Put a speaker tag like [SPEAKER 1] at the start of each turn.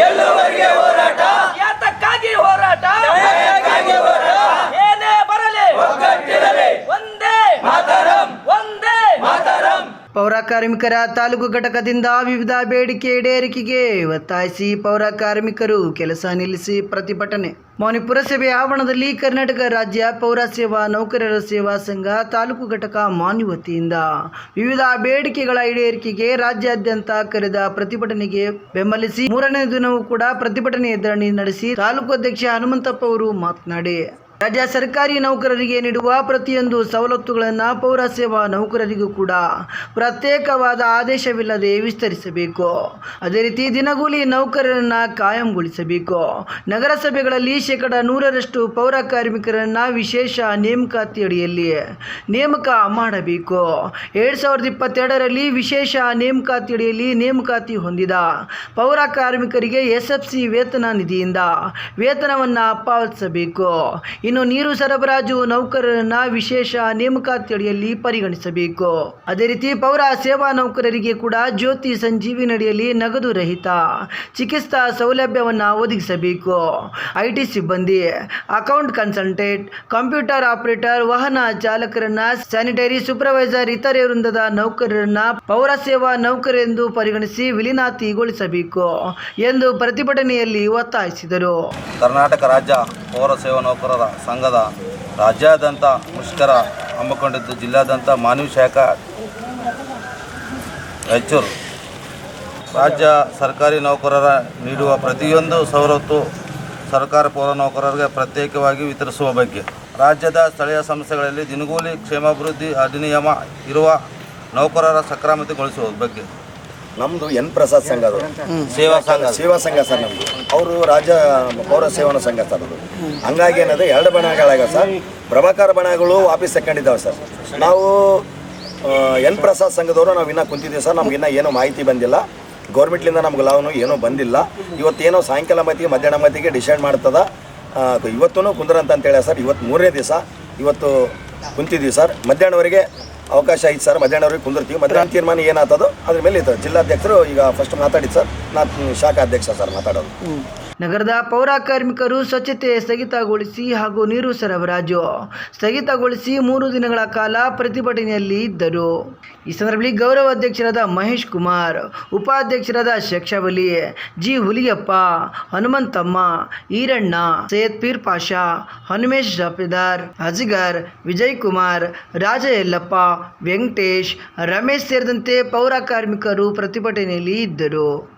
[SPEAKER 1] ಗೆಲ್ಲುವರಿಗೆ ಹೋರಾಟ. ಯಾತಕ್ಕಾಗಿ ಹೋರಾಟ? ಏನೇ ಬರಲಿ. ಒಂದೇ. ಮಾತರಂ. ಒಂದೇ. ಮಾತರಂ.
[SPEAKER 2] ಪೌರ ಕಾರ್ಮಿಕರ ತಾಲೂಕು ಘಟಕದಿಂದ ವಿವಿಧ ಬೇಡಿಕೆ ಈಡೇರಿಕೆಗೆ ಒತ್ತಾಯಿಸಿ ಪೌರ ಕಾರ್ಮಿಕರು ಕೆಲಸ ನಿಲ್ಲಿಸಿ ಪ್ರತಿಭಟನೆ. ಮೌನಿ ಪುರಸಭೆ ಆವರಣದಲ್ಲಿ ಕರ್ನಾಟಕ ರಾಜ್ಯ ಪೌರ ಸೇವಾ ನೌಕರರ ಸೇವಾ ಸಂಘ ತಾಲೂಕು ಘಟಕ ಮಾನ್ಯ ವತಿಯಿಂದ ವಿವಿಧ ಬೇಡಿಕೆಗಳ ಈಡೇರಿಕೆಗೆ ರಾಜ್ಯಾದ್ಯಂತ ಕರೆದ ಪ್ರತಿಭಟನೆಗೆ ಬೆಂಬಲಿಸಿ ಮೂರನೇ ದಿನವೂ ಕೂಡ ಪ್ರತಿಭಟನೆ ಧರಣಿ ನಡೆಸಿ ತಾಲೂಕು ಅಧ್ಯಕ್ಷ ಹನುಮಂತಪ್ಪ ಅವರು ಮಾತನಾಡಿ ರಾಜ್ಯ ಸರ್ಕಾರಿ ನೌಕರರಿಗೆ ನೀಡುವ ಪ್ರತಿಯೊಂದು ಸವಲತ್ತುಗಳನ್ನು ಪೌರ ಸೇವಾ ನೌಕರರಿಗೂ ಕೂಡ ಪ್ರತ್ಯೇಕವಾದ ಆದೇಶವಿಲ್ಲದೆ ವಿಸ್ತರಿಸಬೇಕು. ಅದೇ ರೀತಿ ದಿನಗೂಲಿ ನೌಕರರನ್ನು ಕಾಯಂಗೊಳಿಸಬೇಕು. ನಗರಸಭೆಗಳಲ್ಲಿ ಶೇಕಡ ನೂರರಷ್ಟು ಪೌರ ಕಾರ್ಮಿಕರನ್ನು ವಿಶೇಷ ನೇಮಕಾತಿ ಅಡಿಯಲ್ಲಿ ನೇಮಕ ಮಾಡಬೇಕು. ಎರಡು ಸಾವಿರದ ಇಪ್ಪತ್ತೆರಡರಲ್ಲಿ ವಿಶೇಷ ನೇಮಕಾತಿ ಅಡಿಯಲ್ಲಿ ನೇಮಕಾತಿ ಹೊಂದಿದ ಪೌರ ಕಾರ್ಮಿಕರಿಗೆ ಎಸ್ ವೇತನ ನಿಧಿಯಿಂದ ವೇತನವನ್ನು ಪಾವತಿಸಬೇಕು. ಇನ್ನು ನೀರು ಸರಬರಾಜು ನೌಕರರನ್ನ ವಿಶೇಷ ನೇಮಕಾತಿ ಅಡಿಯಲ್ಲಿ ಪರಿಗಣಿಸಬೇಕು. ಅದೇ ರೀತಿ ಪೌರ ಸೇವಾ ನೌಕರರಿಗೆ ಕೂಡ ಜ್ಯೋತಿ ಸಂಜೀವಿನಡಿಯಲ್ಲಿ ನಗದು ರಹಿತ ಚಿಕಿತ್ಸಾ ಸೌಲಭ್ಯವನ್ನು ಒದಗಿಸಬೇಕು. ಐಟಿ ಸಿಬ್ಬಂದಿ, ಅಕೌಂಟ್ ಕನ್ಸಲ್ಟೆಂಟ್, ಕಂಪ್ಯೂಟರ್ ಆಪರೇಟರ್, ವಾಹನ ಚಾಲಕರನ್ನ, ಸ್ಯಾನಿಟರಿ ಸೂಪರ್ವೈಸರ್ ಇತರೆ ವೃಂದದ ನೌಕರರನ್ನ ಪೌರ ಸೇವಾ ನೌಕರೆಂದು ಪರಿಗಣಿಸಿ ವಿಲೀನಾತಿಗೊಳಿಸಬೇಕು ಎಂದು ಪ್ರತಿಭಟನೆಯಲ್ಲಿ ಒತ್ತಾಯಿಸಿದರು.
[SPEAKER 3] ಕರ್ನಾಟಕ ರಾಜ್ಯ ಪೌರ ಸೇವಾ ನೌಕರರ ಸಂಘದ ರಾಜ್ಯಾದ್ಯಂತ ಮುಷ್ಕರ ಹಮ್ಮಿಕೊಂಡಿದ್ದು ಜಿಲ್ಲಾದ್ಯಂತ ಮಾನವಿ ಶಾಖಾ ರಾಯಚೂರು. ರಾಜ್ಯ ಸರ್ಕಾರಿ ನೌಕರರ ನೀಡುವ ಪ್ರತಿಯೊಂದು ಸವಲತ್ತು ಸರ್ಕಾರ ಪೌರ ನೌಕರರಿಗೆ ಪ್ರತ್ಯೇಕವಾಗಿ ವಿತರಿಸುವ ಬಗ್ಗೆ. ರಾಜ್ಯದ ಸ್ಥಳೀಯ ಸಂಸ್ಥೆಗಳಲ್ಲಿ ದಿನಗೂಲಿ ಕ್ಷೇಮಾಭಿವೃದ್ಧಿ ಅಧಿನಿಯಮ ಇರುವ ನೌಕರರ ಸಕ್ರಮತೆಗೊಳಿಸುವ ಬಗ್ಗೆ.
[SPEAKER 4] ನಮ್ಮದು ಎನ್ ಪ್ರಸಾದ್ ಸಂಘ ಅದು.
[SPEAKER 3] ಸೇವಾ ಸಂಘ
[SPEAKER 4] ಸೇವಾ ಸಂಘ ಸರ್ ನಮ್ಮದು ಅವರು ರಾಜ್ಯ ಪೌರ ಸೇವನ ಸಂಘ ಸರ್ ಅದು. ಹಂಗಾಗಿ ಏನದು ಎರಡು ಬಣಗಳಾಗ ಸರ್. ಪ್ರಭಾಕರ್ ಬಣಗಳು ವಾಪಸ್ ತಗೊಂಡಿದ್ದಾವೆ ಸರ್. ನಾವು ಎನ್ ಪ್ರಸಾದ್ ಸಂಘದವರು ನಾವು ಇನ್ನೂ ಕುಂತಿದ್ದೀವಿ ಸರ್. ನಮ್ಗೆ ಇನ್ನೂ ಏನೂ ಮಾಹಿತಿ ಬಂದಿಲ್ಲ. ಗೌರ್ಮೆಂಟ್ಲಿಂದ ನಮ್ಗೆ ಲಾವನು ಏನೂ ಬಂದಿಲ್ಲ. ಇವತ್ತೇನೋ ಸಾಯಂಕಾಲ ಮತ್ತಿಗೆ ಮಧ್ಯಾಹ್ನ ಮತ್ತಿಗೆ ಡಿಸೈಡ್ ಮಾಡ್ತದ. ಇವತ್ತೂ ಕುಂದ್ರಂತ ಅಂತೇಳಿ ಸರ್. ಇವತ್ತು ಮೂರನೇ ದಿವಸ. ಇವತ್ತು ಕುಂತಿದ್ದೀವಿ ಸರ್. ಮಧ್ಯಾಹ್ನವರೆಗೆ ಅವಕಾಶ ಐತೆ ಸರ್. ಮಧ್ಯಾಹ್ನವರೆಗೆ ಕುಂದಿರ್ತೀವಿ. ಮಧ್ಯಾಹ್ನ ತೀರ್ಮಾನ ಏನಾಗ್ತದೋ ಅದ್ರ ಮೇಲೆ ಇತ್ತು ಜಿಲ್ಲಾಧ್ಯಕ್ಷರು ಈಗ ಫಸ್ಟ್ ಮಾತಾಡಿದ್ದು ಸರ್. ನಾನು ಶಾಖಾ ಅಧ್ಯಕ್ಷ ಸರ್ ಮಾತಾಡೋದು.
[SPEAKER 2] ನಗರದ ಪೌರ ಕಾರ್ಮಿಕರು ಸ್ವಚ್ಛತೆ ಸ್ಥಗಿತಗೊಳಿಸಿ ಹಾಗೂ ನೀರು ಸರಬರಾಜು ಸ್ಥಗಿತಗೊಳಿಸಿ ಮೂರು ದಿನಗಳ ಕಾಲ ಪ್ರತಿಭಟನೆಯಲ್ಲಿ ಇದ್ದರು. ಈ ಸಂದರ್ಭದಲ್ಲಿ ಗೌರವ ಅಧ್ಯಕ್ಷರಾದ ಮಹೇಶ್ ಕುಮಾರ್, ಉಪಾಧ್ಯಕ್ಷರಾದ ಶಕ್ಷವಲಿ, ಜಿ ಹುಲಿಯಪ್ಪ, ಹನುಮಂತಮ್ಮ, ಈರಣ್ಣ, ಸೈಯದ್ ಪೀರ್ ಪಾಷಾ, ಹನುಮೇಶ್ ಜಪೇದಾರ್ ಅಜಿಗರ್ ವಿಜಯ್ ಕುಮಾರ್ ರಾಜ ಯಲ್ಲಪ್ಪ ವೆಂಕಟೇಶ್, ರಮೇಶ್ ಸೇರಿದಂತೆ ಪೌರ ಕಾರ್ಮಿಕರು ಪ್ರತಿಭಟನೆಯಲ್ಲಿ ಇದ್ದರು.